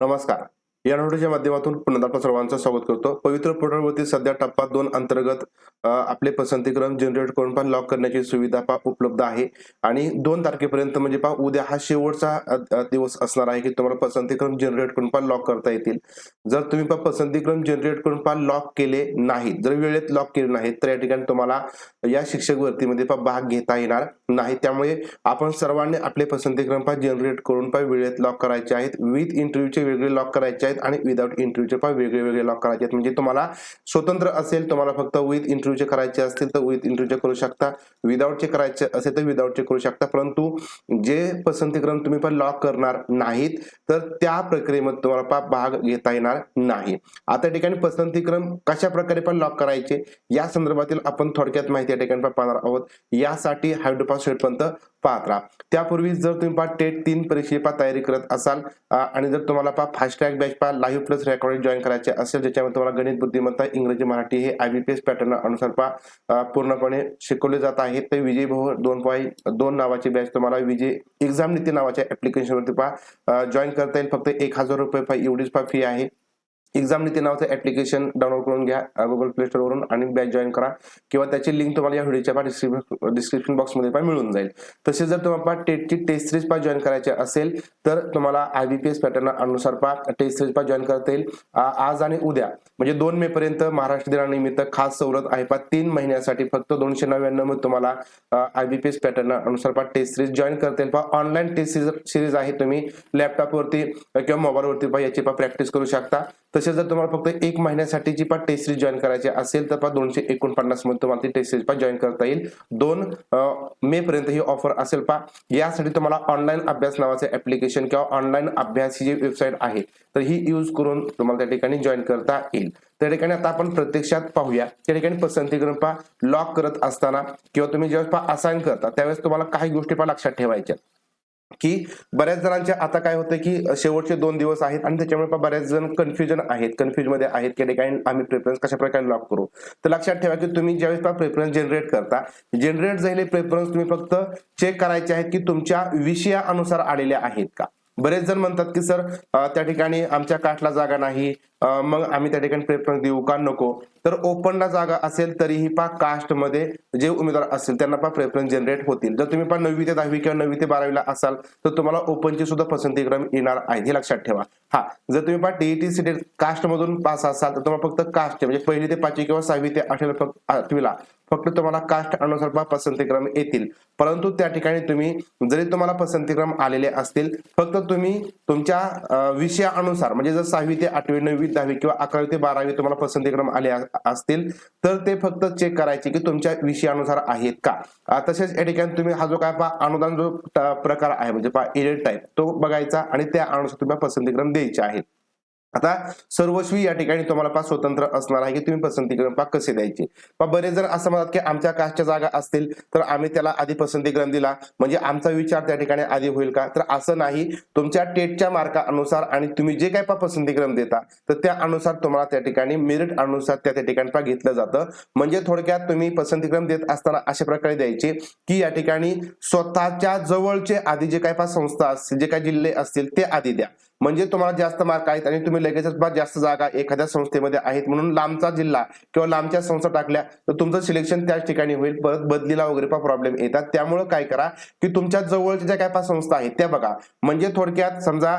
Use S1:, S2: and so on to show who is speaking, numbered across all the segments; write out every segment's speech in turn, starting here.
S1: नमस्कार. या नोटच्या माध्यमातून पुन्हा आपण सर्वांचं स्वागत करतो. पवित्र पोर्टलवरती सध्या टप्पा दोन अंतर्गत आपले पसंतीक्रम जनरेट करून पण लॉक करण्याची सुविधा पा उपलब्ध आहे. आणि दोन तारखेपर्यंत म्हणजे पा उद्या हा शेवटचा दिवस असणार आहे की तुम्हाला पसंतीक्रम जनरेट करून पण लॉक करता येतील. जर तुम्ही पहा पसंतीक्रम जनरेट करून पा लॉक केले नाहीत जर वेळेत लॉक केले नाहीत तर या ठिकाणी तुम्हाला या शिक्षक भरतीमध्ये पहा भाग घेता येणार नाही. त्यामुळे आपण सर्वांनी आपले पसंतीक्रम पण जनरेट करून पा वेळेत लॉक करायचे आहेत. विथ इंटरव्ह्यूचे वेगळे लॉक करायचे आहेत. आणि विदाऊट इंटरव्ह्यूचे पण वेगळे वेगळे लॉक करायचे आहेत. म्हणजे तुम्हाला स्वतंत्र असेल तुम्हाला फक्त विथ इंटरव्ह्यूचे करायचे असतील तर विथ इंटरव्ह्यूचे करू शकता. विदाऊटचे करायचे असेल तर विदाऊटचे करू शकता. परंतु जे पसंतीक्रम तुम्ही पण लॉक करणार नाहीत तर त्या प्रक्रियेमध्ये तुम्हाला भाग घेता येणार नाही. आता ठिकाणी पसंतीक्रम कशा प्रकारे पण लॉक करायचे या संदर्भातील आपण थोडक्यात माहिती या ठिकाणी पाहणार आहोत. यासाठी हायड्रोपास शेटपंत पाहत राहा. त्यापूर्वी जर तुम्ही पा टेट तीन परीक्षे पा तयारी करत असाल आणि जर तुम्हाला पा फास्ट ट्रॅक बॅच पा लाईव्ह प्लस रेकॉर्डिंग जॉईन करायचे असेल ज्याच्यामध्ये तुम्हाला गणित बुद्धिमत्ता इंग्रजी मराठी हे I V P S pattern अनुसार पा पूर्णपणे शिकवले जात आहेत. ते विजय भाऊ दोन पॉईंट दोन नावाची बॅच तुम्हाला विजय एक्झाम नीती नावाच्या ऍप्लिकेशन वरती जॉईन करता येईल. फक्त एक हजार रुपये पा एवढीच पा फी आहे. एक्झाम नीती नावाचं ऍप्लिकेशन डाउनलोड करून घ्या गुगल प्ले स्टोर वरून आणि बॅच जॉईन करा. किंवा त्याची लिंक तुम्हाला या व्हिडिओच्या डिस्क्रिप्शन डिस्क्रिप्शन बॉक्समध्ये पण मिळून जाईल. तसेच जर तुम्हाला टेटची टेस्ट सिरीज पा जॉईन करायची असेल तर तुम्हाला आय बीपीएस पॅटर्न अनुसार पा टेस्ट सिरीज पा जॉईन करता येईल आज आणि उद्या. म्हणजे दोन मे पर्यंत महाराष्ट्र दिनानिमित्त खास सवलत आहे पा तीन महिन्यासाठी फक्त दोनशे नव्याण्णवमध्ये तुम्हाला एस पॅटर्न अनुसार पा टेस्ट सिरीज जॉईन करता येईल पा ऑनलाईन टेस्ट सिरीज आहे तुम्ही लॅपटॉपवरती किंवा मोबाईलवरती पा याची पा प्रॅक्टिस करू शकता. तसेच जर तुम्हाला फक्त एक महिन्यासाठीची पा टेस्ट सिरीज जॉईन करायची असेल तर दोनशे एकोणपन्नासमध्ये तुम्हाला ती टेस्ट सिरीज पा जॉईन करता येईल. दोन मे पर्यंत ही ऑफर असेल पा यासाठी तुम्हाला ऑनलाईन अभ्यास नावाचे ऍप्लिकेशन किंवा ऑनलाईन अभ्यास ही जी वेबसाईट आहे तर ही यूज करून तुम्हाला त्या ठिकाणी जॉईन करता येईल. त्या ठिकाणी आता आपण प्रत्यक्षात पाहूया. त्या ठिकाणी पसंती करून पहा लॉक करत असताना किंवा तुम्ही ज्यावेळेस पा असाइन करता त्यावेळेस तुम्हाला काही गोष्टी पण लक्षात ठेवायच्या की बऱ्याच जणांचे आता काय होतं की शेवटचे दोन दिवस आहेत आणि त्याच्यामुळे बऱ्याच जण कन्फ्युजन आहेत. कन्फ्युजमध्ये आहेत की काय आम्ही प्रेफरन्स कशा प्रकारे लॉक करू? तर लक्षात ठेवा की तुम्ही ज्यावेळेस प्रेफरन्स जनरेट करता जनरेट झालेले प्रेफरन्स तुम्ही फक्त चेक करायचे आहेत की तुमच्या विषयानुसार आलेले आहेत का? बरेच जण म्हणतात की सर त्या ठिकाणी आमच्या काठला जागा नाही. मग आम्ही त्या ठिकाणी प्रेफरन्स देऊ का? नको. तर ओपनला जागा असेल तरीही पा कास्टमध्ये जे उमेदवार असतील त्यांना पा प्रेफरन्स जनरेट होतील. जर तुम्ही पा नववी ते दहावी किंवा नववी ते बारावीला असाल तर तुम्हाला ओपनची सुद्धा पसंतीक्रम येणार आहे हे लक्षात ठेवा. हा जर तुम्ही पा टीईटी सीटेट कास्टमधून पास असाल तर तुम्हाला फक्त कास्ट म्हणजे पहिली ते पाचवी किंवा सहावी ते आठवीला फक्त आठवीला फक्त तुम्हाला कास्ट अनुसार पसंतीक्रम येतील. परंतु त्या ठिकाणी तुम्ही जरी तुम्हाला पसंतीक्रम आलेले असतील फक्त तुम्ही तुमच्या विषयानुसार म्हणजे जर सहावी ते आठवी नववी दहावी किंवा अकरावी ते बारावी तुम्हाला पसंतीक्रम आले असतील तर ते फक्त चेक करायचे की तुमच्या विषयानुसार आहेत का. तसेच या ठिकाणी तुम्ही हा जो काय पा अनुदान जो प्रकार आहे म्हणजे पा एडेड टाईप तो बघायचा आणि त्या अनुसार तुम्हाला पसंतीक्रम द्यायचे आहेत. आता सर्वस्वी या ठिकाणी तुम्हाला पा स्वतंत्र असणार आहे की तुम्ही पसंतीक्रम पा कसे द्यायचे? पा बरेच जर असं म्हणतात की आमच्या कास्टच्या जागा असतील तर आम्ही त्याला आधी पसंतीक्रम दिला. म्हणजे आमचा विचार त्या ठिकाणी आधी होईल का? तर असं नाही. तुमच्या टेटच्या मार्कानुसार आणि तुम्ही जे काय पा पसंतीक्रम देता तर त्या अनुसार तुम्हाला त्या ठिकाणी मेरिट अनुसार त्या त्या ठिकाणी पा घेतलं जातं. म्हणजे थोडक्यात तुम्ही पसंतीक्रम देत असताना अशा प्रकारे द्यायचे की या ठिकाणी स्वतःच्या जवळचे आधी जे काय पा संस्था असतील जे काही जिल्हे असतील ते आधी द्या. म्हणजे तुम्हाला जास्त मार्क आहेत आणि तुम्ही लगेचच जास्त जागा एखाद्या संस्थेमध्ये आहेत म्हणून लांबचा जिल्हा किंवा लांबच्या संस्था टाकल्या तर तुमचं सिलेक्शन त्याच ठिकाणी होईल. परत बदलीला वगैरे प्रॉब्लेम येतात. त्यामुळे काय करा की तुमच्या जवळच्या ज्या काय पाच संस्था आहेत त्या बघा. म्हणजे थोडक्यात समजा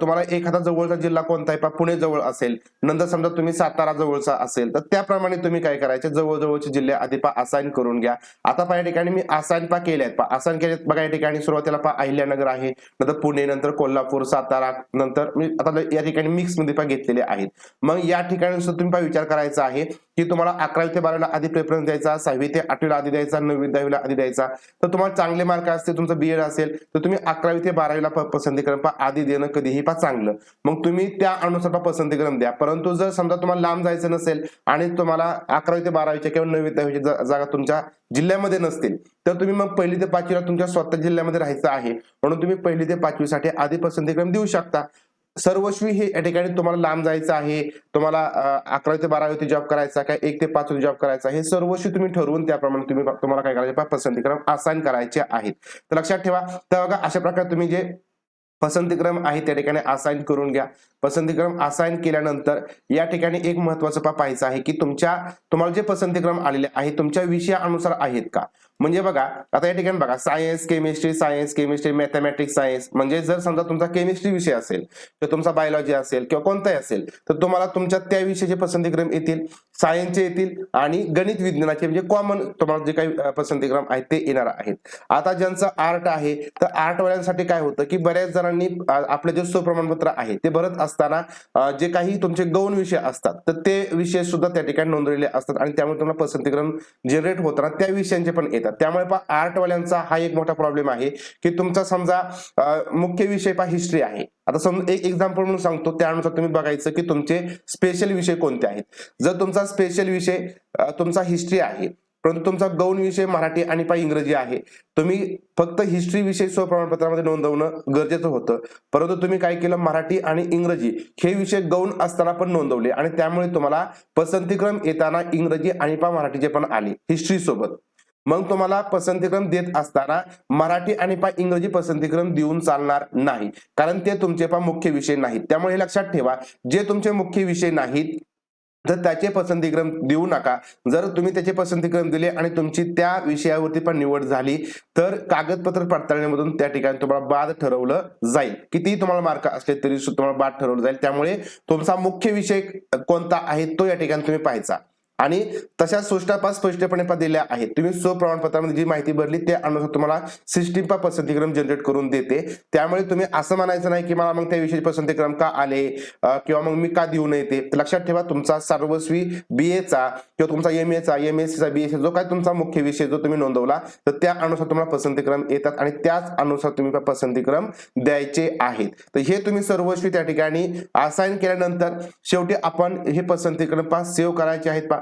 S1: तुम्हाला एखादा जवळचा जिल्हा कोणता आहे? पुणे जवळ असेल. नंतर समजा तुम्ही सातारा जवळचा असेल तर त्याप्रमाणे तुम्ही काय करायचे? जवळजवळचे जिल्हे आधी पा असाइन करून घ्या. आता पा या ठिकाणी मी असाइन पा केले आहेत. पा असाइन केले बघा या ठिकाणी सुरुवातीला पा अहिल्यानगर आहे. नंतर पुणे नंतर कोल्हापूर सातारा नंतर मी आता या ठिकाणी मिक्समध्ये पण घेतलेले आहेत. मग या ठिकाणी सुद्धा तुम्ही विचार करायचा आहे की तुम्हाला अकरावी ते बारावीला आधी प्रेफरन्स द्यायचा सहावी ते आठवीला आधी द्यायचा नववी दहावीला आधी द्यायचा. तर तुम्हाला चांगले मार्क असतील तुमचं बीएड असेल तर तुम्ही अकरावी ते बारावीला पसंतीक्रम पा आधी देणं कधीही पा चांगलं. मग तुम्ही त्या अनुसार पा पसंतीक्रम द्या. परंतु जर समजा तुम्हाला लांब जायचं नसेल आणि तुम्हाला अकरावी ते बारावीच्या किंवा नववी दहावीच्या जागा तुमच्या जिल्ह्यामध्ये नसतील तर तुम्ही मग पहिली ते पाचवीला तुमच्या स्वतः जिल्ह्यामध्ये राहायचं आहे. म्हणून तुम्ही पहिली ते पाचवीसाठी आधी पसंतीक्रम देऊ शकता. सर्वस्वी हे या ठिकाणी तुम्हाला लांब जायचं आहे. तुम्हाला अकरावी ते बारावी जॉब करायचा काय एक ते पाच जॉब करायचा हे सर्वस्वी तुम्ही ठरवून त्याप्रमाणे तुम्ही तुम्हाला काय करायचे पसंतीक्रम असाइन करायचे आहेत. तर लक्षात ठेवा तर बघा अशा प्रकारे तुम्ही जे पसंतीक्रम आहे त्या ठिकाणी असाइन करून घ्या. पसंतीक्रम असाइन केल्यानंतर या ठिकाणी एक महत्वाचं पाहायचं आहे की तुमच्या तुम्हाला जे पसंतीक्रम आलेले आहे तुमच्या विषयानुसार आहेत का? म्हणजे बघा आता या ठिकाणी बघा science chemistry science chemistry mathematics science म्हणजे जर समजा तुमचा केमिस्ट्री विषय असेल किंवा तुमचा बायोलॉजी असेल किंवा कोणताही असेल तर तुम्हाला तुमच्या त्या विषयाचे पसंतीक्रम येतील सायन्सचे येतील आणि गणित विज्ञानाचे म्हणजे कॉमन तुम्हाला जे काही पसंतीक्रम आहेत ते येणार आहेत. आता ज्यांचं आर्ट आहे तर आर्टवाल्यांसाठी काय होतं की बऱ्याच जणांनी आपले जे सुप्रमाणपत्र आहे ते भरत असताना जे काही तुमचे गौण विषय असतात तर ते विषय सुद्धा त्या ठिकाणी नोंदवलेले असतात आणि त्यामुळे तुम्हाला पसंतीक्रम जनरेट होताना त्या विषयांचे पण येतात. त्यामुळे पा आर्ट वाल्यांचा हा एक मोठा प्रॉब्लेम आहे की तुमचा समजा मुख्य विषय पा हिस्ट्री आहे. आता समजा एक एक्झाम्पल म्हणून सांगतो त्यानुसार तुम्ही बघायचं की तुमचे स्पेशल विषय कोणते आहेत. जर तुमचा स्पेशल विषय तुमचा हिस्ट्री आहे परंतु तुमचा गौण विषय मराठी आणि पा इंग्रजी आहे तुम्ही फक्त हिस्ट्री विषय स्वप्रमाणपत्रामध्ये नोंदवणं गरजेचं होतं. परंतु तुम्ही काय केलं मराठी आणि इंग्रजी हे विषय गौण असताना पण नोंदवले आणि त्यामुळे तुम्हाला पसंतीक्रम येताना इंग्रजी आणि पा मराठीचे पण आले हिस्ट्री सोबत. मग तुम्हाला पसंतीक्रम देत असताना मराठी आणि पा इंग्रजी पसंतीक्रम देऊन चालणार नाही. कारण ते तुमचे पा मुख्य विषय नाहीत. त्यामुळे हे लक्षात ठेवा जे तुमचे मुख्य विषय नाहीत तर त्याचे पसंतीक्रम देऊ नका. जर तुम्ही त्याचे पसंतीक्रम दिले आणि तुमची त्या विषयावरती पण निवड झाली तर कागदपत्र पडताळणीमधून त्या ठिकाणी तुम्हाला बाद ठरवलं जाईल. कितीही तुम्हाला मार्क असले तरी सुद्धा तुम्हाला बाद ठरवलं जाईल. त्यामुळे तुमचा मुख्य विषय कोणता आहे तो या ठिकाणी तुम्ही पाहायचा. आणि तशा सुष्टापा स्पष्टपणे दिल्या आहेत. तुम्ही स्वप्रमाणपत्रामध्ये जी माहिती भरली त्या अनुसार तुम्हाला सिस्टीम पा पसंतीक्रम जनरेट करून देते. त्यामुळे तुम्ही असं म्हणायचं नाही की मला मग त्याविषयी पसंतीक्रम का आले किंवा मग मी का देऊ नये ते. लक्षात ठेवा तुमचा सर्वस्वी बी एचा किंवा तुमचा एम एचा एम एस सीचा बी एस जो काय तुमचा मुख्य विषय जो तुम्ही नोंदवला तर त्या अनुसार तुम्हाला पसंतीक्रम येतात आणि त्याच अनुसार तुम्ही पसंतीक्रम द्यायचे आहेत. तर हे तुम्ही सर्वस्वी त्या ठिकाणी असाइन केल्यानंतर शेवटी आपण हे पसंतीक्रम पा सेव्ह करायचे आहेत पा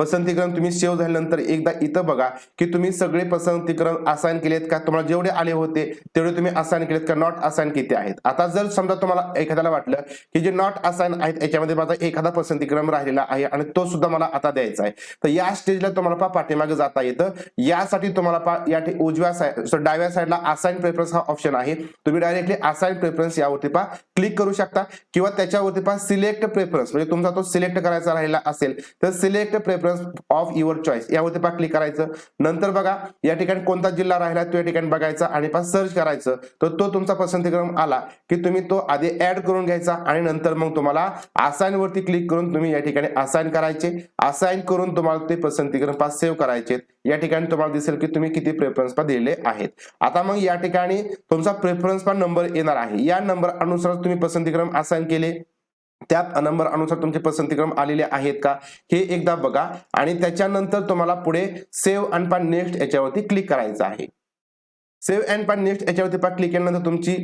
S1: पसंतीकरण तुम्ही सेव्ह झाल्यानंतर एकदा इथं बघा की तुम्ही सगळे पसंतीकरण असाइन केलेत का? तुम्हाला जेवढे आले होते तेवढे तुम्ही असाइन केलेत का? नॉट असाइन किती आहेत? आता जर समजा तुम्हाला एखाद्याला वाटलं की जे नॉट असाइन आहेत याच्यामध्ये माझा एखादा पसंतीक्रम राहिलेला आहे आणि तो सुद्धा मला आता द्यायचा आहे. तर या स्टेजला तुम्हाला पा पाठीमागे जाता येतं. यासाठी तुम्हाला पा या उजव्या साईड डाव्या साईडला असाइन प्रेफरन्स हा ऑप्शन आहे. तुम्ही डायरेक्टली असाइन प्रेफरन्स यावरती पा क्लिक करू शकता. किंवा त्याच्यावरती पा सिलेक्ट प्रेफरन्स म्हणजे तुमचा तो सिलेक्ट करायचा राहिला असेल तर select preference of your choice यावरती पहा क्लिक करायचं. नंतर बघा या ठिकाणी कोणता जिल्हा राहिला तो या ठिकाणी बघायचा आणि पहा सर्च करायचं. तर तो तुमचा पसंतीक्रम आला की तुम्ही तो आधी ऍड करून घ्यायचा आणि नंतर मग तुम्हाला असाइन वरती क्लिक करून तुम्ही या ठिकाणी असाइन करायचे. असाइन करून तुम्हाला ते पसंतीक्रम पा सेव्ह करायचे. या ठिकाणी तुम्हाला दिसेल की तुम्ही किती प्रेफरन्स पा दिलेले आहेत. आता मग या ठिकाणी तुमचा प्रेफरन्स पा नंबर येणार आहे. या नंबर अनुसार तुम्ही पसंतीक्रम असाइन केले. त्या नंबर अनुसार तुमचे पसंतीक्रम आलेले आहेत का? हे एकदा बघा आणि त्याच्यानंतर तुम्हाला पुढे सेव्ह अँड पा नेक्स्ट याच्यावरती क्लिक करायचं आहे. सेव्ह अँड पा नेक्स्ट याच्यावरती पा क्लिक केल्यानंतर तुमची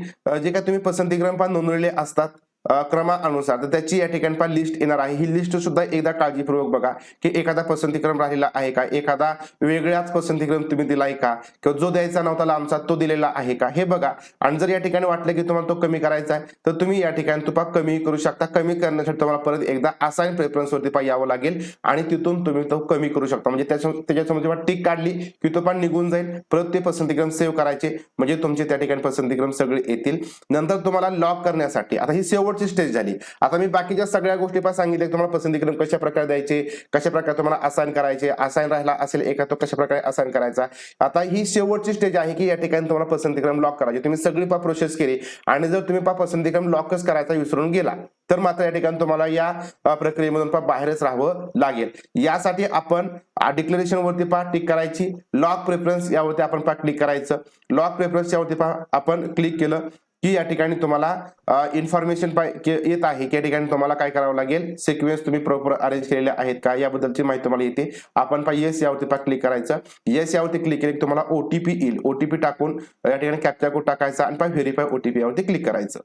S1: जे काय तुम्ही पसंतीक्रम पा नोंदवलेले असतात. क्रमानुसार. तर त्याची या ठिकाणी पण लिस्ट येणार आहे. ही लिस्ट सुद्धा एकदा काळजीपूर्वक बघा की एखादा पसंतीक्रम राहिलेला आहे का? एखादा वेगळ्याच पसंतीक्रम तुम्ही दिलाय का? किंवा जो द्यायचा नव्हता लांबचा तो दिलेला आहे का? हे बघा. आणि जर या ठिकाणी वाटलं की तुम्हाला तो कमी करायचा आहे तर तुम्ही या ठिकाणी तुपा कमी करू शकता. कमी करण्यासाठी तुम्हाला परत एकदा असाइन प्रेफरन्स वरती पा यावं लागेल. आणि तिथून तुम्ही तो कमी करू शकता. म्हणजे त्याच्या त्याच्यासमोर जेव्हा टिक काढली की तो पण निघून जाईल. परत ते पसंतीक्रम सेव्ह करायचे. म्हणजे तुमचे त्या ठिकाणी पसंतीक्रम सगळे येतील. नंतर तुम्हाला लॉक करण्यासाठी आता ही शेवटची स्टेज झाली. आता मी बाकीच्या सगळ्या गोष्टी पण सांगितल्या. तुम्हाला पसंतीक्रम कशा प्रकारे द्यायचे कशा प्रकारे तुम्हाला असाइन करायचे असाइन राहिला असेल एका तो कशा प्रकारे असाइन करायचा. आता ही शेवटची स्टेज आहे की या ठिकाणी तुम्हाला पसंतीक्रम लॉक करायचे. तुम्ही सगळी पा प्रोसेस केली. आणि जर तुम्ही पा पसंतीक्रम लॉकच करायचा विसरून गेला तर मात्र या ठिकाणी तुम्हाला या प्रक्रियेमधून पा बाहेरच राहावं लागेल. यासाठी आपण डिक्लेरेशन वरती पहा टिक करायची. लॉक प्रेफरन्स यावरती आपण पहा क्लिक करायचं. लॉक प्रेफरन्स यावरती पहा आपण क्लिक केलं. ही या ठिकाणी तुम्हाला इन्फॉर्मेशन येत आहे. की या ठिकाणी तुम्हाला काय करावं लागेल? सिक्वेन्स तुम्ही प्रॉपर अरेंज केलेले आहेत का? याबद्दलची माहिती तुम्हाला येते. आपण पा येस यावरती पा क्लिक करायचं. येस यावरती क्लिक केले तुम्हाला ओटीपी येईल. ओटीपी टाकून या ठिकाणी कॅप्चा कोड टाकायचा आणि पा व्हेरीफाय ओटीपी यावरती क्लिक करायचं.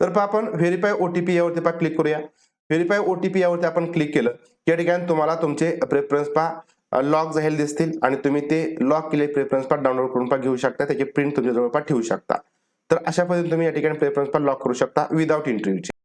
S1: तर पहा आपण व्हेरीफाय ओटीपी यावरती पहा क्लिक करूया. व्हेरीफाय ओटीपी यावरती आपण क्लिक केलं या ठिकाणी तुम्हाला तुमचे प्रेफरन्स पहा लॉक झालेले दिसतील आणि तुम्ही ते लॉक केले प्रेफरन्स पा डाउनलोड करून पा घेऊ शकता. त्याची प्रिंट तुमच्या जवळपास ठेवू शकता. तर अशा पद्धतीने तुम्ही या ठिकाणी प्रेफरन्स पण लॉक करू शकता विदाउट इंटरव्ह्यूचे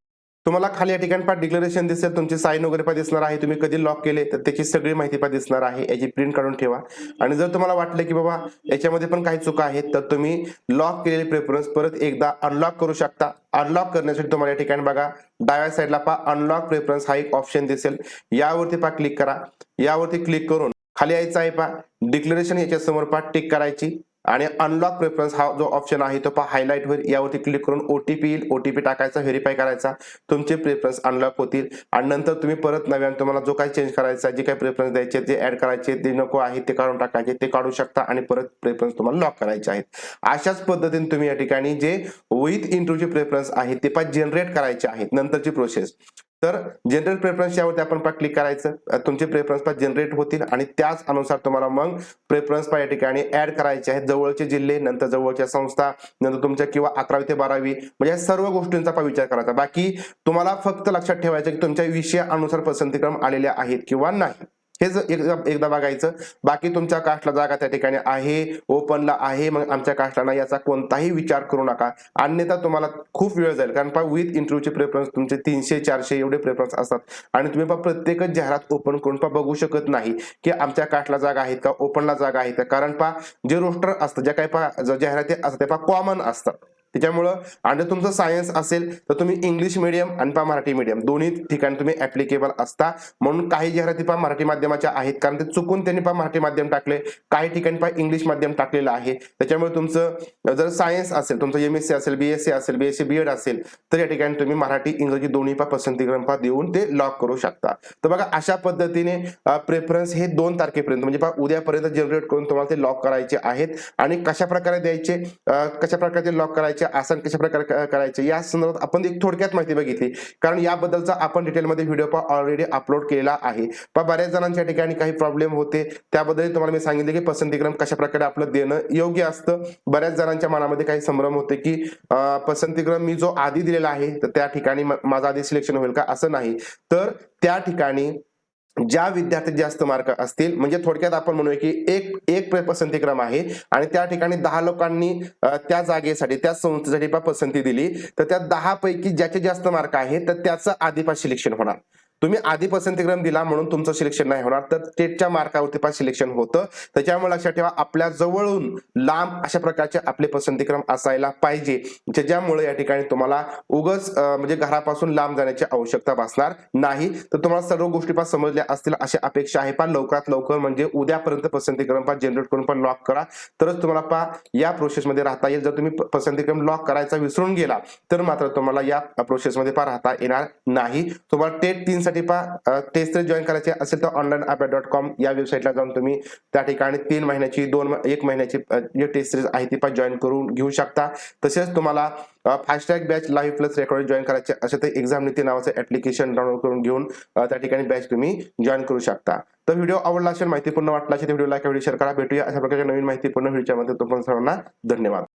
S1: तुम्हाला खाली या ठिकाणी पण डिक्लेरेशन दिसेल. तुमची साईन वगैरे पण दिसणार आहे. तुम्ही कधी लॉक केले तर त्याची सगळी माहिती पण दिसणार आहे. याची प्रिंट काढून ठेवा. आणि जर तुम्हाला वाटलं की बाबा याच्यामध्ये पण काही चुका आहेत तर तुम्ही लॉक केलेले प्रेफरन्स परत एकदा अनलॉक करू शकता. अनलॉक करण्यासाठी तुम्हाला या ठिकाणी बघा डाव्या साईडला पा अनलॉक प्रेफरन्स हा एक ऑप्शन दिसेल. यावरती पा क्लिक करा. यावरती क्लिक करून खाली यायचं आहे पा डिक्लेरेशन याच्यासमोर पा टिक करायची. आणि अनलॉक प्रेफरन्स हा जो ऑप्शन आहे तो पहा हायलाईटवर यावरती क्लिक करून ओटीपी येईल ओटीपी टाकायचा व्हेरीफाय करायचा. तुमचे प्रेफरन्स अनलॉक होतील. आणि नंतर तुम्ही परत नव्याने तुम्हाला जो काही चेंज करायचा जे काही प्रेफरन्स द्यायचे जे ऍड करायचे ते नको आहे ते काढून टाकायचे ते काढू शकता आणि परत प्रेफरन्स तुम्हाला लॉक करायचे आहेत. अशाच पद्धतीने तुम्ही या ठिकाणी जे विथ इंटरव्ह्यूचे प्रेफरन्स आहेत ते पण जनरेट करायचे आहेत नंतरची प्रोसेस तर जनरेट प्रेफरन्स यावरती आपण पा क्लिक करायचं. तुमचे प्रेफरन्स पा जनरेट होतील आणि त्याच अनुसार तुम्हाला मग प्रेफरन्स पा या ठिकाणी ऍड करायचे आहेत. जवळचे जिल्हे नंतर जवळच्या संस्था नंतर तुमच्या किंवा अकरावी ते बारावी म्हणजे या सर्व गोष्टींचा पा विचार करायचा. बाकी तुम्हाला फक्त लक्षात ठेवायचं की तुमच्या विषयानुसार पसंतीक्रम आलेले आहेत किंवा नाही. हे एकदा एकदा बघायचं. बाकी तुमच्या कास्टला जागा त्या ठिकाणी आहे ओपनला आहे मग आमच्या कास्टला नाही याचा कोणताही विचार करू नका. अन्यथा तुम्हाला खूप वेळ जाईल कारण पहा विथ इंटरव्ह्यूचे प्रेफरन्स तुमचे तीनशे चारशे एवढे प्रेफरन्स असतात. आणि तुम्ही पहा प्रत्येकच जाहिरात ओपन करून पहा बघू शकत नाही की आमच्या कास्टला जागा आहेत का ओपनला जागा आहेत का. कारण पहा जे रोस्टर असतं ज्या काही पहा जाहिराती असतात ते पहा कॉमन असतात. त्याच्यामुळं आणि तुमचं सायन्स असेल तर तुम्ही इंग्लिश मिडियम आणि पहा मराठी मिडियम दोन्ही ठिकाणी तुम्ही ऍप्लिकेबल असता. म्हणून काही जाहिराती पहा मराठी माध्यमाच्या आहेत. कारण ते चुकून त्यांनी पहा मराठी माध्यम टाकले. काही ठिकाणी पहा इंग्लिश माध्यम टाकलेलं आहे. त्याच्यामुळे तुमचं जर सायन्स असेल तुमचं एम एस सी असेल बीएससी असेल बीएससी बीएड असेल तर या ठिकाणी तुम्ही मराठी इंग्रजी दोन्ही पहा पसंतीक्रम पहा देऊन ते लॉक करू शकता. तर बघा अशा पद्धतीने प्रेफरन्स हे दोन तारखेपर्यंत म्हणजे पहा उद्यापर्यंत जनरेट करून तुम्हाला ते लॉक करायचे आहेत. आणि कशा प्रकारे द्यायचे? कशा प्रकारे ते लॉक करायचे? आसन कशा प्रकारे करायचे या संदर्भात आपण एक थोडक्यात माहिती बघितली. कारण याबद्दलचा आपण डिटेलमध्ये व्हिडिओ पहा ऑलरेडी अपलोड केलेला आहे. पण बऱ्याच जणांच्या ठिकाणी काही प्रॉब्लेम होते. त्याबद्दल तुम्हाला मी सांगितले की पसंतीक्रम कशा प्रकारे आपलं देणं योग्य असतं. बऱ्याच जणांच्या मनामध्ये काही संभ्रम होते की पसंतीक्रम मी जो आधी दिलेला आहे तर त्या ठिकाणी माझा माझं आधी सिलेक्शन होईल का असं नाही. तर त्या ठिकाणी ज्या विद्यार्थी जास्त मार्क असतील म्हणजे थोडक्यात आपण म्हणूया की एक एक पसंतीक्रम आहे आणि त्या ठिकाणी दहा लोकांनी त्या जागेसाठी त्या संस्थेसाठी पसंती दिली. तर त्या दहा पैकी ज्याचे जास्त मार्क आहे तर त्याचं आधीपास सिलेक्शन होणार. तुम्ही आधी पसंतीक्रम दिला म्हणून तुमचं सिलेक्शन नाही होणार. तर स्टेटच्या मार्कावरती पास सिलेक्शन होतं. त्याच्यामुळे लक्षात ठेवा आपल्या जवळून लांब अशा प्रकारचे आपले पसंतीक्रम असायला पाहिजे. ज्याच्यामुळे या ठिकाणी तुम्हाला उगच म्हणजे घरापासून लांब जाण्याची आवश्यकता भासणार नाही. तर तुम्हाला सर्व गोष्टी पण समजल्या असतील अशी अपेक्षा आहे. पण लवकरात लवकर म्हणजे उद्यापर्यंत पसंतीक्रम पण जनरेट करून पण लॉक करा. तरच तुम्हाला पा या प्रोसेसमध्ये राहता येईल. जर तुम्ही पसंतीक्रम लॉक करायचा विसरून गेला तर मात्र तुम्हाला या प्रोसेसमध्ये पा राहता येणार नाही. तुम्हाला टेट तीन पहा तेच तर जॉईन करायचे असेल तर ऑनलाईन अभ्यास डॉट कॉम या वेबसाईटला जाऊन तुम्ही त्या ठिकाणी तीन महिन्याची दोन एक महिन्याची जे टेस्ट सिरीज आहे ती पण जॉईन करून घेऊ शकता. तसेच तुम्हाला fast track batch live plus record join करायचे असेल तर एक्झाम नीती नावाचं ऍप्लिकेशन डाउनलोड करून घेऊन त्या ठिकाणी बॅच तुम्ही जॉईन करू शकता. तर व्हिडिओ आवडला असेल माहितीपूर्ण वाटला असेल तर व्हिडिओ लाईक व्हिडिओ शेअर करा. भेटूया अशा प्रकारच्या नवीन माहितीपूर्ण व्हिडिओच्या मध्ये. तुम्हाला सर्वांना धन्यवाद.